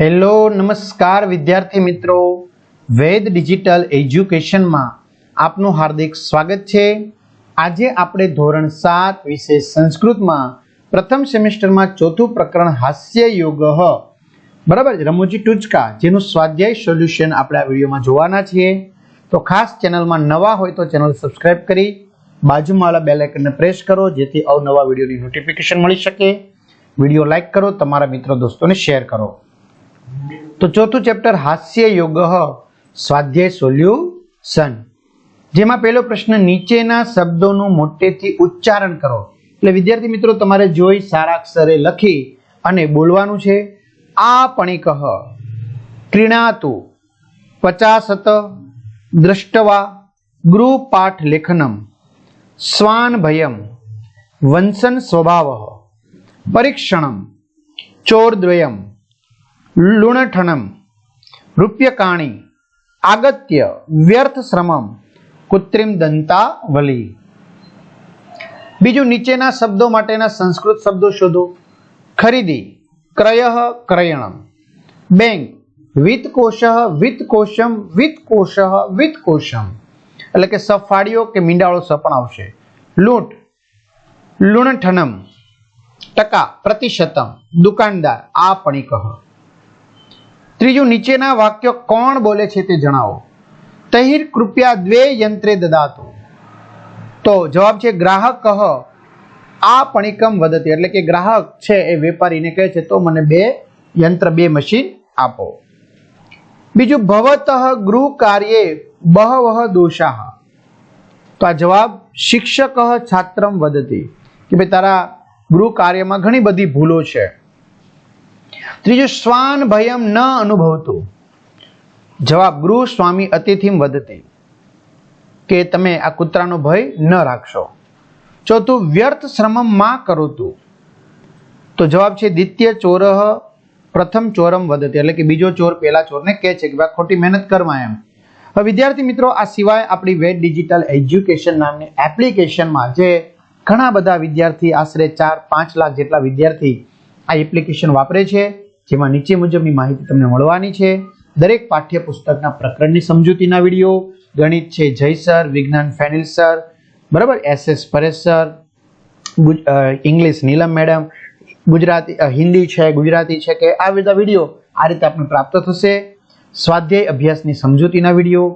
Hello, નમસ્કાર વિદ્યાર્થી મિત્રો. વેદ ડિજિટલ એજ્યુકેશનમાં આપનું હાર્દિક સ્વાગત છે. આજે આપણે ધોરણ સાત વિશે સંસ્કૃતમાં પ્રથમ સેમેસ્ટરમાં ચોથું પ્રકરણ હાસ્ય યોગ. બરાબર રમૂજી ટૂચકા, જેનું સ્વાધ્યાય સોલ્યુશન આપણે આ વિડીયોમાં જોવાના છીએ. તો ખાસ ચેનલમાં નવા હોય તો ચેનલ સબસ્ક્રાઇબ કરી બાજુમાં આવેલા બેલ આઇકનને પ્રેસ કરો, જેથી અવનવા વિડીયોની નોટિફિકેશન મળી શકે. વીડિયો લાઇક કરો, તમારા મિત્રો, દોસ્તોને શેર કરો. તો ચોથું ચેપ્ટર હાસ્ય યોગ સ્વાધ્યાય સોલ્યુશન. જેમાં પહેલો પ્રશ્ન નીચેના શબ્દોનું મોટેથી ઉચ્ચારણ કરો. એટલે વિદ્યાર્થી મિત્રો, તમારે જોઈ સારા અક્ષરે લખી અને બોલવાનું છે આ પણિક ક્રીણાતુ પચાસત દ્રષ્ટવા ગૃહપાઠ લેખનમ સ્વાન ભયમ વંશન સ્વભાવ પરીક્ષણમ ચોરદ્વયમ લુણઠણમ રૂપ્યકાણી આગત્ય વ્યર્થ શ્રમમ કૃત્રિમ દંતાવલી બીજું નીચેના શબ્દો માટેના સંસ્કૃત શબ્દો શોધો. ખરીદી, ક્રય, ક્રયણમ. બેંક વિત્તકોશ વિત્તકોશમ વિત્તકોશ વિત્તકોશમ એટલે કે સફાળીઓ કે મીંડાળો સ પણ આવશે. લૂંટ લુણઠનમ ટકા, પ્રતિશતમ. દુકાનદાર, આ પણ કહ. ત્રીજું નીચેના વાક્યો કોણ બોલે છે તે જણાવો. તહિર કૃપયા દ્વે યંત્રે દદાતો. તો જવાબ છે ગ્રાહક કહ આ પણિકમ વદતી. એટલે કે ગ્રાહક છે એ વેપારીને કહે છે, તો મને બે યંત્ર, બે મશીન આપો. બીજું, ભવતઃ ગૃહ કાર્યે બહવહ દોષાહ તો આ જવાબ શિક્ષક છાત્રમ વદતી. કે ભાઈ તારા ગૃહ કાર્યમાં ઘણી બધી ભૂલો છે. ત્રીજું, શ્વાન ભયમ ન અનુભવતું. જવાબ ગૃહ સ્વામી અતિથિમ વધતે કે તમે આ કૂતરાનો ભય ન રાખશો. ચોથું, વ્યર્થ શ્રમમમાં કરોતું. તો જવાબ છે, દ્વિતીય ચોરહ પ્રથમ ચોરમ વધતે એટલે કે બીજો ચોર, પહેલા ચોરને કહે છે કે ભાઈ ખોટી મહેનત કરવા એમ. હવે વિદ્યાર્થી મિત્રો, આ સિવાય આપણી વેદ ડિજિટલ એજ્યુકેશન નામની એપ્લિકેશનમાં જે ઘણા બધા વિદ્યાર્થી આશરે ચાર પાંચ લાખ જેટલા વિદ્યાર્થી આ એપ્લિકેશન વાપરે છે, જેમાં નીચે મુજબની માહિતી તમને મળવાની છે. દરેક પાઠ્યપુસ્તકના પ્રકરણની સમજૂતીના વીડિયો, ગણિત છે જય સર, વિજ્ઞાન ફેનિલ સર, બરાબર, S S Paresh sir English Neelam madam, Gujarati Hindi છે, ગુજરાતી છે, કે આ બધા વીડિયો આ રીતે આપણે પ્રાપ્ત થશે. સ્વાધ્યાય અભ્યાસની સમજૂતીના વીડિયો,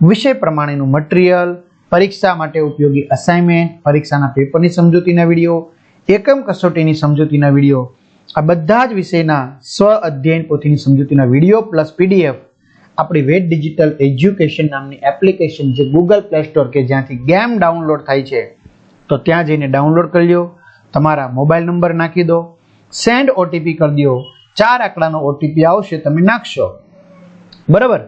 વિષય પ્રમાણેનું મટીરિયલ, પરીક્ષા માટે ઉપયોગી અસાઇનમેન્ટ, પરીક્ષાના પેપરની સમજૂતીના વીડિયો, એકમ કસોટીની સમજૂતીના વીડિયો આ બધા જ વિષયના સ્વ અધ્યયન પોથીની સમજૂતીના વીડિયો પ્લસ પીડીએફ આપણી વેદ ડિજિટલ એજ્યુકેશન નામની એપ્લિકેશન જે ગૂગલ પ્લે સ્ટોર કે જ્યાંથી ગેમ ડાઉનલોડ થાય છે, તો ત્યાં જઈને ડાઉનલોડ કરી લો તમારા મોબાઈલ નંબર નાખી દો. સેન્ડ ઓટીપી કરી દો. ચાર આંકડાનો ઓટીપી આવશે, તમે નાખશો. બરાબર?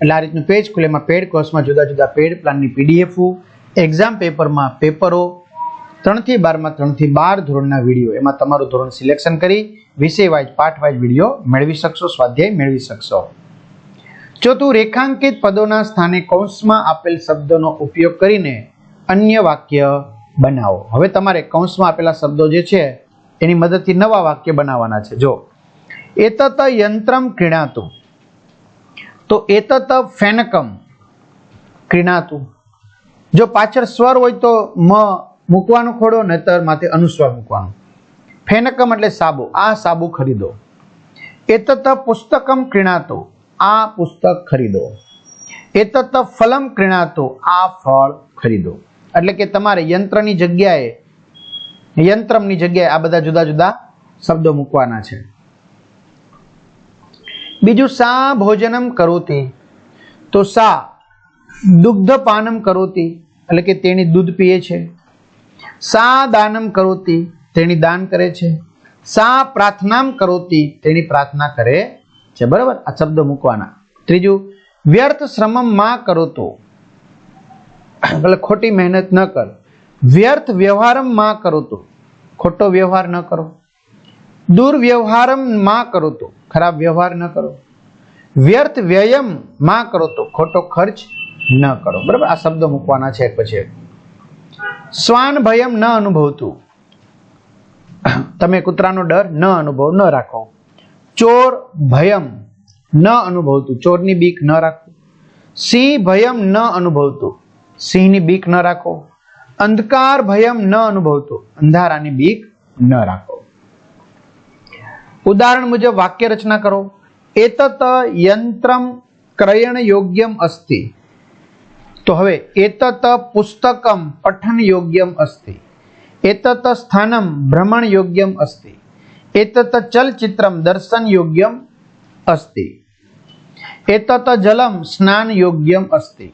એટલે આ રીતનું પેજ ખુલે, એમાં પેડ કોર્સમાં જુદા જુદા પેડ પ્લાનની પીડીએફ એક્ઝામ પેપરમાં પેપરો ત્રણથી બારમાં ત્રણથી બાર ધોરણના વીડિયો. એમાં તમારું ધોરણ સિલેક્શન કરી વિષય વાઇઝ પાઠ વાઇઝ વીડિયો મેળવી શકશો, સ્વાધ્યાય મેળવી શકશો. ચોથું, રેખાંકિત પદોના સ્થાને કૌંસમાં આપેલ શબ્દોનો ઉપયોગ કરીને અન્ય વાક્ય બનાવો. હવે તમારે કૌંસમાં આપેલા શબ્દો જે છે, એની મદદથી નવા વાક્ય બનાવવાના છે. જો, એતત યંત્રમ ક્રીણાતું. તો એતત ફેનકમ ક્રીણાતું. જો પાછળ સ્વર હોય તો મ મૂકવાનું ખોડો, નહીતર માથે અનુસ્વાર મૂકવાનું. ફેનકમ એટલે સાબુ. આ સાબુ ખરીદો. એતત પુસ્તકમ ક્રીણાતો. આ પુસ્તક ખરીદો. એતત ફલમ ક્રીણાતો. આ ફળ ખરીદો. એટલે કે તમારે યંત્રની જગ્યાએ યંત્રમની જગ્યાએ આ બધા જુદા જુદા શબ્દો મૂકવાના છે. બીજું, સા ભોજનમ કરોતી. તો સા દુગ્ધપાનમ કરોતી. એટલે કે તેણી દૂધ પીએ છે. સા દાનમ કરોતી તેણી દાન કરે છે. સા પ્રાર્થનામ કરોતી તેણી પ્રાર્થના કરે છે. બરાબર? આ શબ્દ મૂકવાના. ત્રીજું, વ્યર્થ શ્રમમમાં કરોતો. એટલે ખોટી મહેનત ન કર. વ્યર્થ વ્યવહારમમાં કરોતો. ખોટો વ્યવહાર ન કરો. દુર્વ્યવહારમમાં કરો તો ખરાબ વ્યવહાર ન કરો. વ્યર્થ વ્યયમમાં કરો તો ખોટો ખર્ચ ન કરો. બરાબર? આ શબ્દો મૂકવાના છે એક પછી એક. શ્વાન ભયમ ન અનુભવતું. તમે કૂતરાનો ડર ન અનુભવ, ન રાખો. ચોર ભયમ ન અનુભવતું. ચોરની બીક ન રાખો. સિંહ ભયમ ન અનુભવતું. સિંહની બીક ન રાખો. અંધકાર ભયમ ન અનુભવતું. અંધારાની બીક ન રાખો. ઉદાહરણ મુજબ વાક્ય રચના કરો. એતત યંત્રમ ક્રયણ યોગ્યમ અસ્તિ. તો હવે એતત પુસ્તકમ પઠન યોગ્યમ અસ્તિ. એતત સ્થાનમ ભ્રમણ યોગ્યમ અસ્તિ. એતત ચલચિત્રમ દર્શન યોગ્યમ અસ્તિ. એતત જલમ સ્નાન યોગ્યમ અસ્તિ.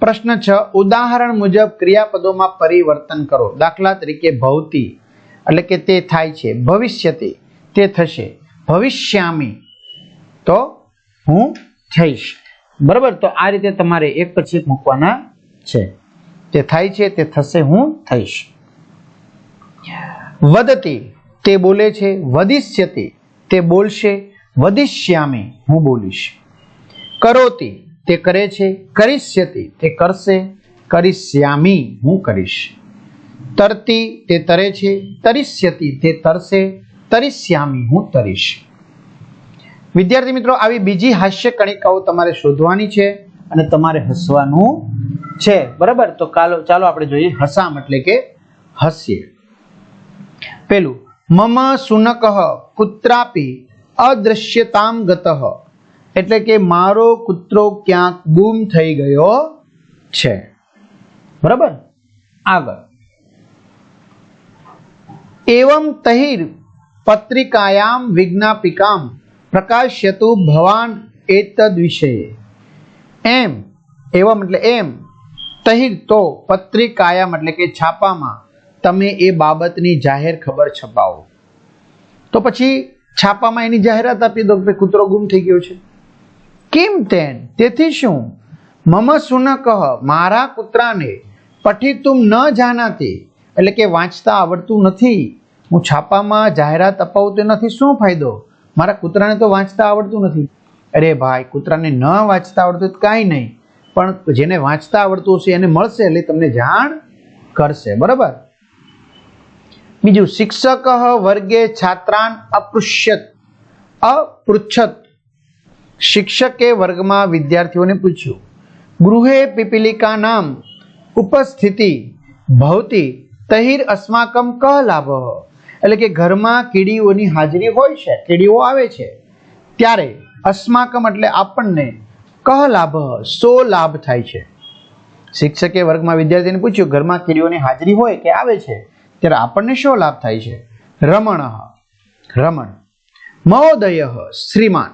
પ્રશ્ન છ, ઉદાહરણ મુજબ ક્રિયાપદોમાં પરિવર્તન કરો. દાખલા તરીકે ભવતી એટલે કે તે થાય છે. ભવિષ્યતે તે થશે. ભવિષ્યામી. તો હું થઈશ. બરાબર? તો આ રીતે તમારે એક પછી મૂકવાના છે. તે થાય છે, તે થશે, હું થઈશ. વદતી, તે બોલે છે, વદિષ્યતિ, તે બોલશે, વદિષ્યામી, હું બોલીશ. કરોતી, તે કરે છે, કરીષ્યતિ, તે કરશે, કરિષ્યામી, હું કરીશ. તરતી, તે તરે છે, તરિષ્યતિ, તે તરશે, તરિષ્યામી, હું તરીશ. વિદ્યાર્થી મિત્રો, આવી બીજી હાસ્ય કણિકાઓ તમારે શોધવાની છે અને તમારે હસવાનું છે. બરાબર? તો કાલો, ચાલો આપણે જોઈએ હસામ એટલે કે હસીએ. પેલું, મમ સુનક કુત્રાપી અદૃશ્યતામ ગતઃ. એટલે કે મારો કૂતરો ક્યાંક ગુમ થઈ ગયો છે. બરાબર? આગળ. એવમ તહિર પત્રિકાયામ વિજ્ઞાપિકામ. પ્રકાશ્યતુ ભવાન એતદ વિષયે એમ, એવમ એટલે એમ, તહિર તો પત્રિકાયામ એટલે કે છાપામાં તમે એ બાબતની જાહેર ખબર છપાવો. તો પછી છાપામાં એની જાહેરાત આપી દો કે કૂતરો ગુમ થઈ ગયો છે. કેમ તેન? તેથી શું? મમ સુનક, મારા કૂતરાને તું ન જાનાતી, એટલે કે વાંચતા આવડતું નથી. હું છાપામાં જાહેરાત અપાવું તે નથી શું ફાયદો? મારા કૂતરાને તો વાંચતા આવડતું નથી. અરે ભાઈ, કૂતરાને ન વાંચતા આવડતું કાંઈ નહીં, પણ જેને વાંચતા આવડતું હશે એને મળશે એટલે તમને જાણ કરશે, બરાબર? બીજું, શિક્ષક વર્ગે છાત્રાન અપૃષ્યત. અપૃચ્છત. શિક્ષકે વર્ગમાં વિદ્યાર્થીઓને પૂછ્યું, ગૃહે પીપીલિકા નામ, ઉપસ્થિતિ ભવતી તહિર અસ્માકમ કહ લાભ? એટલે કે ઘરમાં કીડીઓની હાજરી હોય છે, કીડીઓ આવે છે, ત્યારે અસ્માકમ એટલે આપણને કહ લાભ, સો લાભ થાય છે. શિક્ષકે વર્ગમાં વિદ્યાર્થીને પૂછ્યું, ઘરમાં કીડીઓની હાજરી હોય કે આવે છે? ત્યારે આપણને શો લાભ થાય છે? રમણ. રમણ. મહોદય શ્રીમાન.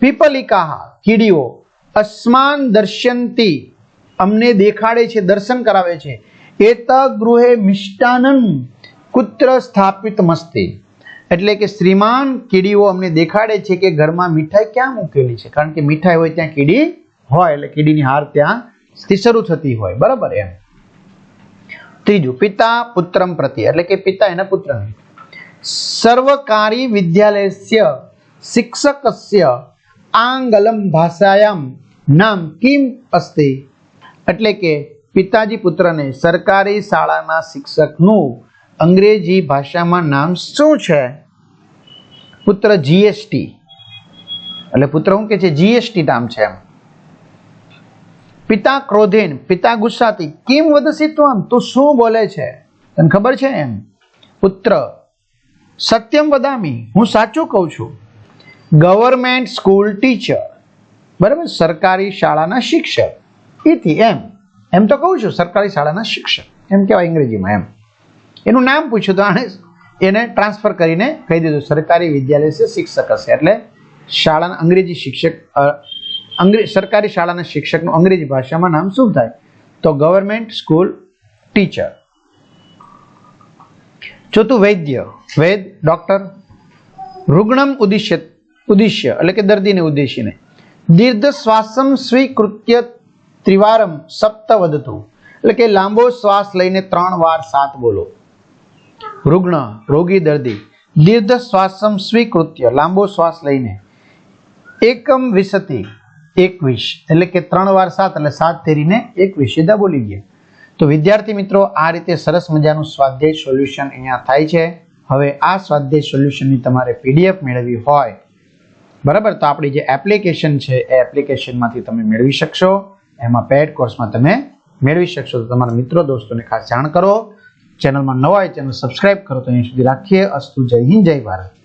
પીપલિકા કીડીઓ અસ્માન દર્શનતી અમને દેખાડે છે, દર્શન કરાવે છે. એત ગૃહે મિષ્ટાનન કુત્ર સ્થાપિત મસ્તી. એટલે કે શ્રીમાન કીડીઓ અમને દેખાડે છે કે ઘરમાં મીઠાઈ ક્યાં મૂકેલી છે? કારણ કે મીઠાઈ હોય ત્યાં કીડી હોય, એટલે કીડીની હાર ત્યાં શરૂ થતી હોય. બરાબર એમ. ત્રીજું, પિતા પુત્રમ પ્રતિ એટલે કે પિતા એના પુત્રને. સર્વકારી વિદ્યાલયસ્ય શિક્ષકસ્ય આંગલમ ભાષાયામ નામ કિમ અસ્તિ? એટલે કે પિતાજી પુત્રને સરકારી શાળાના શિક્ષકનું અંગ્રેજી ભાષામાં નામ શું છે? પુત્ર જીએસટી એટલે પુત્ર શું કે છે? જીએસટી નામ છે એમ. પિતા ક્રોધેન, પિતા ગુસ્સાથી. કેમ વધશે આમ? તું શું બોલે છે? તને ખબર છે એમ? પુત્ર, સત્યમ વદામી, હું સાચું કહું છું. Government school teacher. બરાબર? સરકારી શાળાના શિક્ષક. એથી એમ. એમ તો કહું છું, સરકારી શાળાના શિક્ષક. એમ કહેવાય અંગ્રેજીમાં એમ. એનું નામ પૂછ્યું તો આણે એને ટ્રાન્સફર કરીને કહી દીધું, સરકારી વિદ્યાલય છે, શિક્ષક હશે. એટલે શાળાના અંગ્રેજી શિક્ષક અંગ્રેજ સરકારી શાળાના શિક્ષકનું અંગ્રેજી ભાષામાં નામ શું થાય? તો ગવર્મેન્ટ સ્કૂલ ટીચર. ચોથું વૈદ્ય. વૈદ ડોક્ટર. રુગ્ણમ ઉદ્દેશ્ય ઉદ્દેશ્ય એટલે કે દર્દીને ઉદ્દેશીને દીર્ઘ શ્વાસમ સ્વીકૃત્ય ત્રિવારમ સપ્ત વધતું એટલે કે લાંબો શ્વાસ લઈને ત્રણ વાર સાત બોલો. રુગ્ણ, રોગી, દર્દી, દીર્ઘ શ્વાસમ સ્વીકૃત્ય, લાંબો શ્વાસ લઈને એકમ વિસતી, એકવીસ. એટલે કે ત્રણ વાર સાત, એટલે સાત તેરીને એકવીસ. સીધા બોલી ગયા. તો વિદ્યાર્થી મિત્રો, આ રીતે સરસ મજાનું સ્વાધ્યાય સોલ્યુશન અહીંયા થાય છે. હવે આ સ્વાધ્યાય સોલ્યુશનની તમારે પીડીએફ મેળવવી હોય, બરાબર? તો આપણી જે એપ્લિકેશન છે, એ એપ્લિકેશનમાંથી તમે મેળવી શકશો. એમાં પેડ કોર્સમાં તમે મેળવી શકશો. તો તમારા મિત્રો, દોસ્તોને ખાસ જાણ કરો. ચેનલમાં નવા હોય ચેનલ સબસ્ક્રાઇબ કરો તો અહીં સુધી રાખીએ. અસ્તુ જય હિન્દ, જય ભારત.